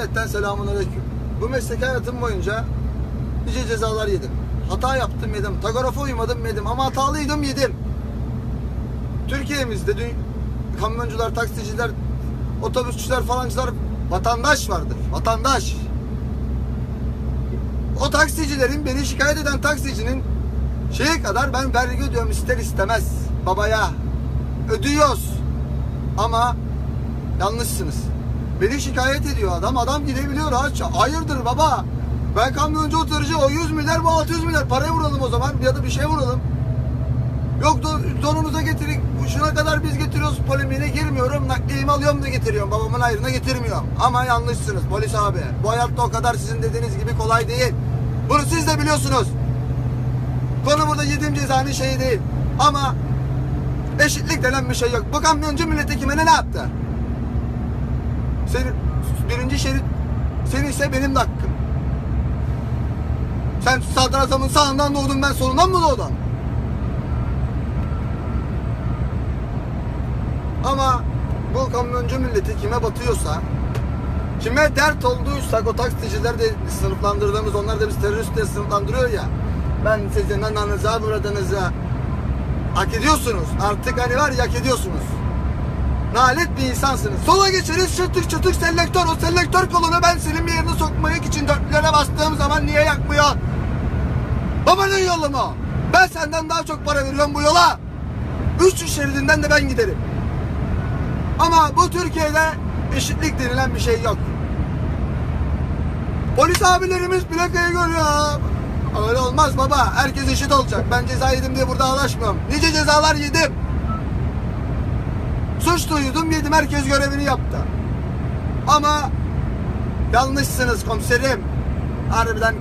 Cümletten selamun aleyküm. Bu meslek hayatım boyunca nice cezalar yedim. Hata yaptım yedim. Tagorafa uymadım yedim. Ama hatalıydım yedim. Türkiye'mizde dün kamyoncular, taksiciler, otobüsçüler falancılar vatandaş vardır. Vatandaş. O taksicilerin beni şikayet eden taksicinin şeye kadar ben vergi ödüyorum ister istemez babaya. Ödüyoruz. Ama yanlışsınız. Beni şikayet ediyor adam. Adam gidebiliyor aç. Hayırdır baba? Ben kamyoncu oturucu o 100 milyar bu 600 milyar. Parayı vuralım o zaman ya da bir şey vuralım. Yok do- donunuza getirin. Şuna kadar biz getiriyoruz polemiğine girmiyorum. Nakliyemi alıyorum da getiriyorum. Babamın ayrına getirmiyorum. Ama yanlışsınız polis abi. Bu hayatta o kadar sizin dediğiniz gibi kolay değil. Bunu siz de biliyorsunuz. Konu burada yediğim cezanın şeyi değil. Ama eşitlik denen bir şey yok. Bu kamyoncu milletvekili ne yaptı? Senin birinci şerit senin ise benim de hakkım. Sen sadrazamın sağından doğdun ben solundan mı doğdum? Ama bu kamyoncu milleti kime batıyorsa kime dert olduysak o taksiciler de sınıflandırdığımız onlar da biz terörist sınıflandırıyor ya ben sizin ananıza buradınıza hak ediyorsunuz artık hani var ya hak ediyorsunuz nalet bir insansınız sola geçeriz çatık çatık selektör o selektör kolunu ben senin bir yerine sokmak için dörtlere bastığım zaman niye yakmıyor babanın yolu mu ben senden daha çok para veriyorum bu yola üç şeridinden de ben giderim ama bu Türkiye'de eşitlik denilen bir şey yok. Polis abilerimiz plakayı görüyor. Öyle olmaz baba. Herkes eşit olacak. Ben ceza yedim diye burada ağlaşmıyorum. Nice cezalar yedim. Suç duydum yedim. Herkes görevini yaptı. Ama yanlışsınız komiserim. Harbiden